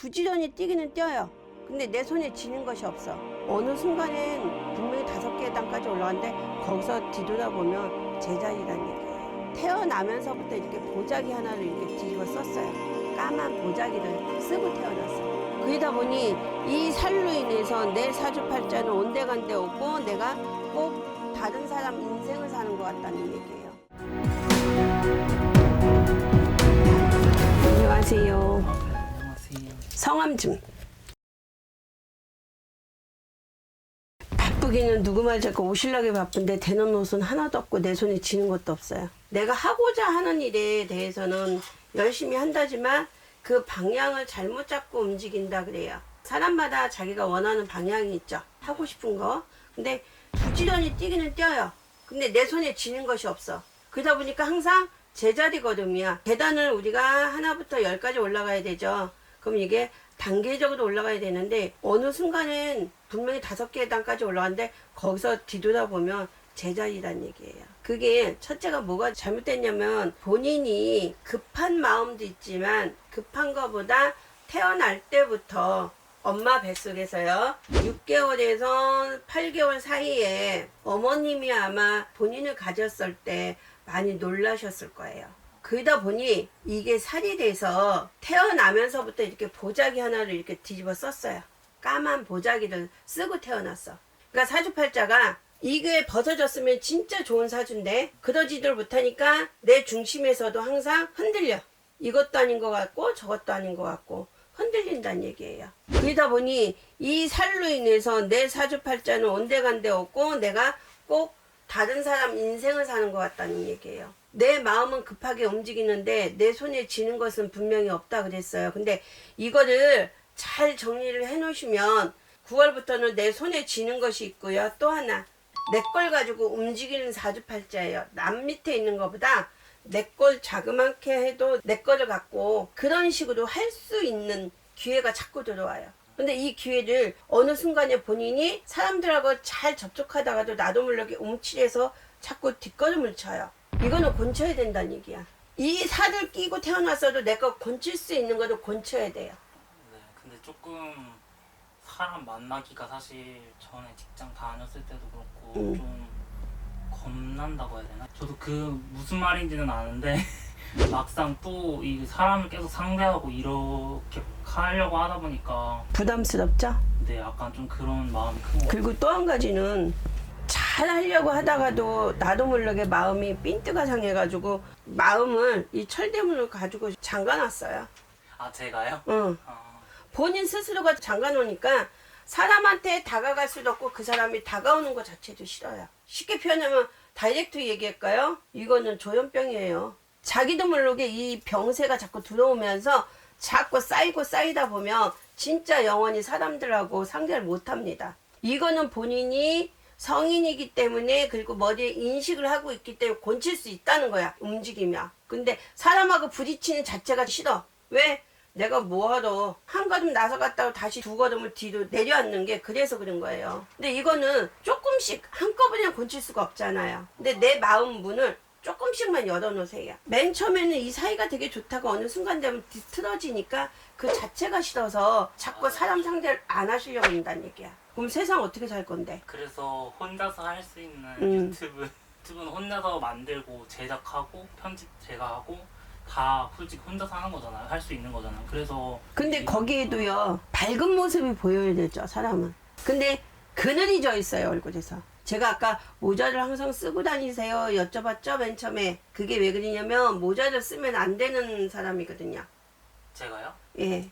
부지런히 뛰기는 뛰어요. 근데 내 손에 쥐는 것이 없어. 어느 순간엔 분명히 다섯 개의 땅까지 올라갔는데 거기서 뒤돌아보면 제자리란 얘기예요. 태어나면서부터 이렇게 보자기 하나를 이렇게 뒤집어 썼어요. 까만 보자기를 쓰고 태어났어요. 그러다 보니 이 살로 인해서 내 사주팔자는 온데간데 없고 내가 꼭 다른 사람 인생을 사는 것 같다는 얘기예요. 안녕하세요. 안녕하세요. 성함 좀. 바쁘기는 누구 말 듣고 오실라기 바쁜데 되는 옷은 하나도 없고 내 손에 쥐는 것도 없어요. 내가 하고자 하는 일에 대해서는 열심히 한다지만 그 방향을 잘못 잡고 움직인다 그래요. 사람마다 자기가 원하는 방향이 있죠. 하고 싶은 거. 근데 부지런히 뛰기는 뛰어요. 근데 내 손에 쥐는 것이 없어. 그러다 보니까 항상 제자리 걸음이야. 계단을 우리가 하나부터 열까지 올라가야 되죠. 그럼 이게 단계적으로 올라가야 되는데 어느 순간엔 분명히 다섯 개의 단까지 올라갔는데 거기서 뒤돌아보면 제자리란 얘기예요. 그게 첫째가 뭐가 잘못됐냐면 본인이 급한 마음도 있지만 급한 것보다 태어날 때부터 엄마 뱃속에서요 6개월에서 8개월 사이에 어머님이 아마 본인을 가졌을 때 많이 놀라셨을 거예요. 그러다 보니 이게 살이 돼서 태어나면서부터 이렇게 보자기 하나를 이렇게 뒤집어 썼어요. 까만 보자기를 쓰고 태어났어. 그러니까 사주팔자가 이게 벗어졌으면 진짜 좋은 사주인데 그러지들 못하니까 내 중심에서도 항상 흔들려. 이것도 아닌 것 같고 저것도 아닌 것 같고 흔들린다는 얘기예요. 그러다 보니 이 살로 인해서 내 사주팔자는 온데간데 없고 내가 꼭 다른 사람 인생을 사는 것 같다는 얘기예요. 내 마음은 급하게 움직이는데 내 손에 쥐는 것은 분명히 없다 그랬어요. 근데 이거를 잘 정리를 해 놓으시면 9월부터는 내 손에 쥐는 것이 있고요. 또 하나 내 걸 가지고 움직이는 사주팔자예요. 남 밑에 있는 것보다 내 걸 자그맣게 해도 내 거를 갖고 그런 식으로 할 수 있는 기회가 자꾸 들어와요. 근데 이 기회를 어느 순간에 본인이 사람들하고 잘 접촉하다가도 나도 모르게 움찔해서 자꾸 뒷걸음을 쳐요. 이거는 곤쳐야 된다는 얘기야. 이 살을 끼고 태어났어도 내가 곤칠 수 있는 거를 곤쳐야 돼요. 네, 근데 조금 사람 만나기가 사실 전에 직장 다녔을 때도 그렇고 음. 좀 겁난다고 해야 되나? 저도 그 무슨 말인지는 아는데 막상 또 이 사람을 계속 상대하고 이렇게 하려고 하다 보니까 부담스럽죠? 네, 약간 좀 그런 마음이 큰것 같아요. 그리고 또 한 가지는 잘 하려고 하다가도 나도 모르게 마음이 삔뜨가 상해가지고 마음을 이 철대문을 가지고 잠가놨어요. 아, 제가요? 응. 아, 본인 스스로가 잠가놓으니까 사람한테 다가갈 수도 없고 그 사람이 다가오는 것 자체도 싫어요. 쉽게 표현하면 다이렉트 얘기할까요? 이거는 조현병이에요. 자기도 모르게 이 병세가 자꾸 들어오면서 자꾸 쌓이고 쌓이다 보면 진짜 영원히 사람들하고 상대를 못 합니다. 이거는 본인이 성인이기 때문에 그리고 머리에 인식을 하고 있기 때문에 곤칠 수 있다는 거야. 움직이면. 근데 사람하고 부딪히는 자체가 싫어. 왜? 내가 뭐하러 한 걸음 나서 갔다가 다시 두 걸음을 뒤로 내려앉는 게 그래서 그런 거예요. 근데 이거는 조금씩 한꺼번에 곤칠 수가 없잖아요. 근데 내 마음 문을 조금씩만 열어놓으세요. 맨 처음에는 이 사이가 되게 좋다가 어느 순간 되면 뒤틀어지니까 그 자체가 싫어서 자꾸 사람 상대를 안 하시려고 한다는 얘기야. 그럼 세상 어떻게 살 건데? 그래서 혼자서 할 수 있는 음. 유튜브 유튜브는 혼자서 만들고 제작하고 편집 제가 하고 다 솔직히 혼자서 하는 거잖아요. 할 수 있는 거잖아요. 그래서 근데 거기에도요 밝은 모습이 보여야 되죠 사람은 근데 그늘이 져 있어요 얼굴에서 제가 아까 모자를 항상 쓰고 다니세요 여쭤봤죠 맨 처음에 그게 왜 그러냐면 모자를 쓰면 안 되는 사람이거든요 제가요? 예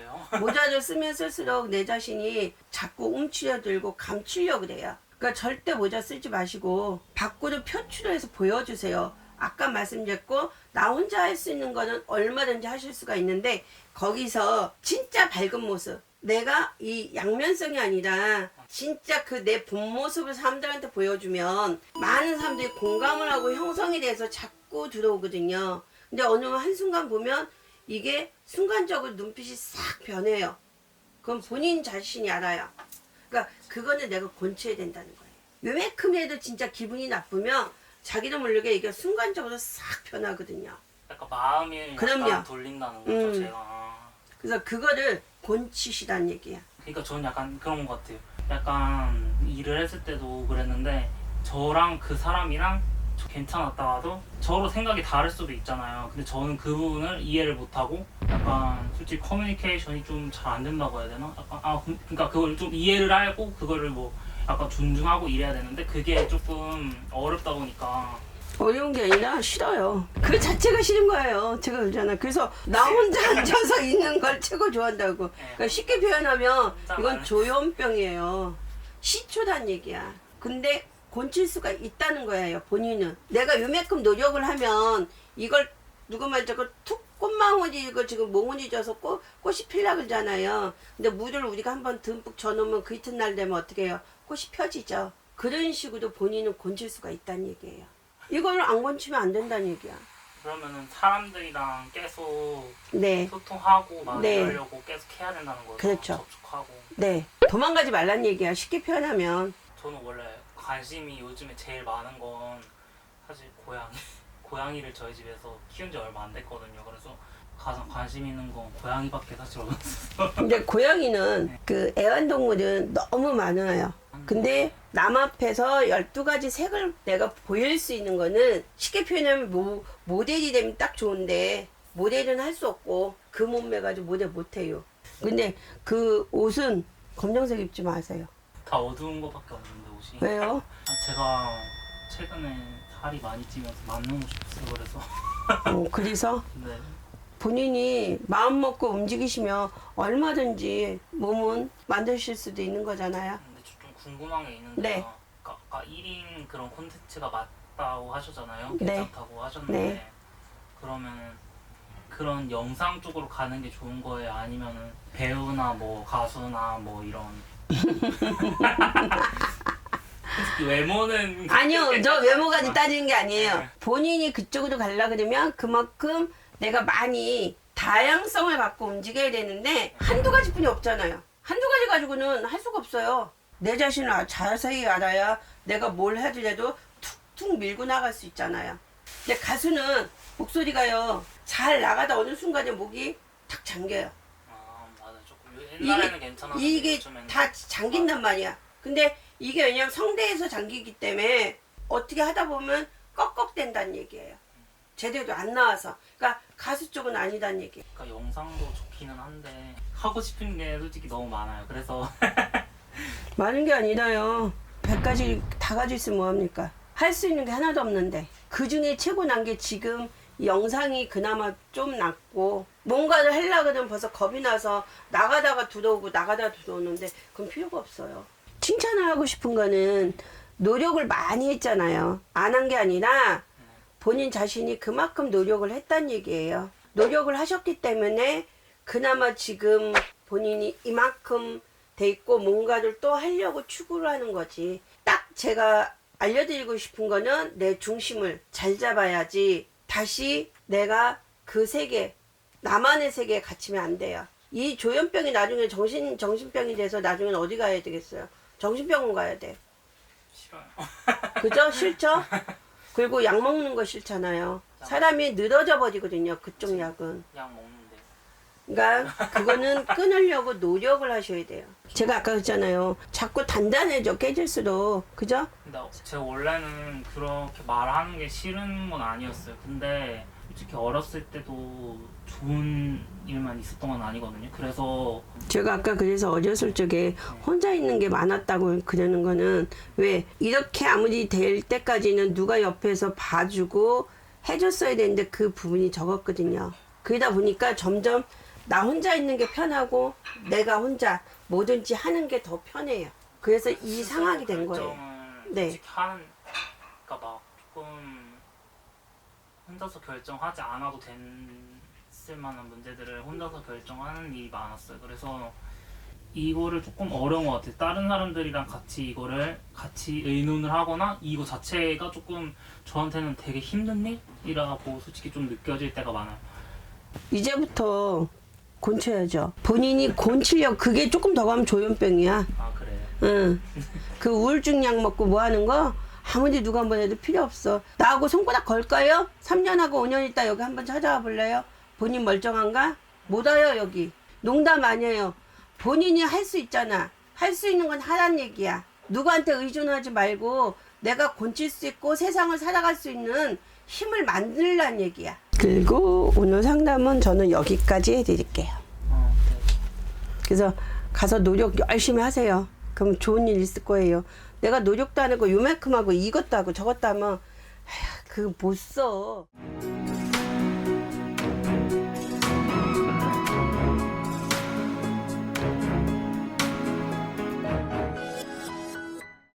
왜요? 모자를 쓰면 쓸수록 내 자신이 자꾸 움츠려 들고 감추려 그래요. 그러니까 절대 모자 쓰지 마시고 밖으로 표출을 해서 보여주세요. 아까 말씀드렸고 나 혼자 할 수 있는 거는 얼마든지 하실 수가 있는데 거기서 진짜 밝은 모습 내가 이 양면성이 아니라 진짜 그 내 본 모습을 사람들한테 보여주면 많은 사람들이 공감을 하고 형성이 돼서 자꾸 들어오거든요. 근데 어느 한순간 보면 이게 순간적으로 눈빛이 싹 변해요. 그럼 본인 자신이 알아요. 그러니까 그거는 내가 곤쳐야 된다는 거예요. 요만큼이라도 진짜 기분이 나쁘면 자기도 모르게 이게 순간적으로 싹 변하거든요. 약간 마음이 그럼요. 돌린다는 거죠. 음. 제가 그래서 그거를 곤치시단 얘기야. 그러니까 저는 약간 그런 것 같아요. 약간 일을 했을 때도 그랬는데 저랑 그 사람이랑 저 괜찮았다가도 저로 생각이 다를 수도 있잖아요. 근데 저는 그 부분을 이해를 못하고 약간 솔직히 커뮤니케이션이 좀 잘 안 된다고 해야 되나? 약간 아 그- 그러니까 그걸 좀 이해를 하고 그거를 뭐 약간 존중하고 이래야 되는데 그게 조금 어렵다 보니까 어려운 게 아니라 싫어요. 그 자체가 싫은 거예요. 제가 그러잖아. 그래서 나 혼자 앉아서 있는 걸 최고 좋아한다고. 그러니까 쉽게 표현하면 이건 조현병이에요. 시초단 얘기야. 근데 곤칠 수가 있다는 거예요. 본인은. 내가 요만큼 노력을 하면 이걸 누구 말 저거 툭 꽃망울이 이거 지금 몽운이 져서 꽃, 꽃이 필라 그러잖아요. 근데 물을 우리가 한번 듬뿍 져놓으면 그 이튿날 되면 어떻게 해요? 꽃이 펴지죠. 그런 식으로 본인은 곤칠 수가 있다는 얘기예요. 이걸 안 건치면 안 된다는 얘기야. 그러면은 사람들이랑 계속 네. 소통하고 막 네. 이러려고 계속 해야 된다는 거죠. 그렇죠. 접촉하고. 네. 도망가지 말란 얘기야. 쉽게 표현하면. 저는 원래 관심이 요즘에 제일 많은 건 사실 고양이. 고양이를 저희 집에서 키운 지 얼마 안 됐거든요. 그래서 가장 관심 있는 건 고양이밖에 사실 없어요. 근데 고양이는 그 애완동물은 너무 많아요. 근데 남 앞에서 12가지 색을 내가 보일 수 있는 거는 쉽게 표현하면 모, 모델이 되면 딱 좋은데 모델은 할 수 없고 그 몸매 가지고 모델 못 해요. 근데 그 옷은 검정색 입지 마세요. 다 어두운 거밖에 없는데. 왜요? 아, 제가 최근에 살이 많이 찌면서 옷이 없어요. 그래서. 어, 그래서 네. 본인이 마음 먹고 움직이시면 얼마든지 몸은 만드실 수도 있는 거잖아요. 근데 저좀 궁금한 게 있는데 네. 아까, 아까 1인 그런 콘텐츠가 맞다고 하셨잖아요. 네. 괜찮다고 하셨는데 네. 그러면 그런 영상 쪽으로 가는 게 좋은 거예요? 아니면은 배우나 뭐 가수나 뭐 이런 외모는 아니요, 저 외모까지 따지는 게 아니에요. 네. 본인이 그쪽으로 가려 그러면 그만큼 내가 많이 다양성을 갖고 움직여야 되는데 한두 가지 뿐이 없잖아요. 한두 가지 가지고는 할 수가 없어요. 내 자신을 아- 자세히 알아야 내가 뭘 해도 툭툭 밀고 나갈 수 있잖아요. 근데 가수는 목소리가요 잘 나가다 어느 순간에 목이 탁 잠겨요. 아 맞아 조금 옛날에는 괜찮았는데 이게 요즘에는 다 잠긴단 말이야. 근데 이게 왜냐면 성대에서 잠기기 때문에 어떻게 하다 보면 꺽꺽댄다는 얘기예요. 제대로 안 나와서. 그러니까 가수 쪽은 아니다는 얘기. 그러니까 영상도 좋기는 한데 하고 싶은 게 솔직히 너무 많아요. 그래서 많은 게 아니라요. 100가지 다 가지고 있으면 뭐합니까? 할 수 있는 게 하나도 없는데. 그 중에 최고 난 게 지금 이 영상이 그나마 좀 낫고 뭔가를 하려고 그러면 벌써 겁이 나서 나가다가 들어오고 나가다가 들어오는데 그건 필요가 없어요. 칭찬을 하고 싶은 거는 노력을 많이 했잖아요. 안 한 게 아니라 본인 자신이 그만큼 노력을 했단 얘기예요. 노력을 하셨기 때문에 그나마 지금 본인이 이만큼 돼 있고 뭔가를 또 하려고 추구를 하는 거지. 딱 제가 알려드리고 싶은 거는 내 중심을 잘 잡아야지 다시 내가 그 세계, 나만의 세계에 갇히면 안 돼요. 이 조현병이 나중에 정신, 정신병이 돼서 나중엔 어디 가야 되겠어요? 정신병원 가야 돼. 싫어요. 그죠? 싫죠? 그리고 약 먹는 거 싫잖아요. 사람이 늘어져 버리거든요. 그쪽 약은. 그냥 먹는데 그러니까 그거는 끊으려고 노력을 하셔야 돼요. 제가 아까 그랬잖아요. 자꾸 단단해져 깨질수록 그죠? 근데 제가 원래는 그렇게 말하는 게 싫은 건 아니었어요. 근데 솔직히 어렸을 때도 좋은 일만 있었던 건 아니거든요. 그래서 제가 아까 그래서 어렸을 적에 혼자 있는 게 많았다고 그러는 거는 왜 이렇게 아무리 될 때까지는 누가 옆에서 봐주고 해줬어야 되는데 그 부분이 적었거든요. 그러다 보니까 점점 나 혼자 있는 게 편하고 내가 혼자 뭐든지 하는 게 더 편해요. 그래서 이 상황이 된 거예요. 결정을 네. 솔직히 하는 그러니까 막 조금 혼자서 결정하지 않아도 됐을 만한 문제들을 혼자서 결정하는 일이 많았어요. 그래서 이거를 조금 어려운 것 같아요. 다른 사람들이랑 같이 이거를 같이 의논을 하거나 이거 자체가 조금 저한테는 되게 힘든 일이라고 솔직히 좀 느껴질 때가 많아요. 이제부터 곤쳐야죠. 본인이 곤치려 그게 조금 더 가면 조현병이야. 아 그래요? 응. 그 우울증 약 먹고 뭐 하는 거 아무리 누가 한번 해도 필요 없어. 나하고 손가락 걸까요? 3년하고 5년 있다 여기 한번 찾아와 볼래요? 본인 멀쩡한가? 못 와요 여기. 농담 아니에요. 본인이 할 수 있잖아. 할 수 있는 건 하란 얘기야. 누구한테 의존하지 말고 내가 곤칠 수 있고 세상을 살아갈 수 있는 힘을 만들란 얘기야. 그리고 오늘 상담은 저는 여기까지 해드릴게요. 어, 네. 그래서 가서 노력 열심히 하세요. 그럼 좋은 일 있을 거예요. 내가 노력도 안 하고 요만큼 하고 이것도 하고 저것도 하면 그못 써.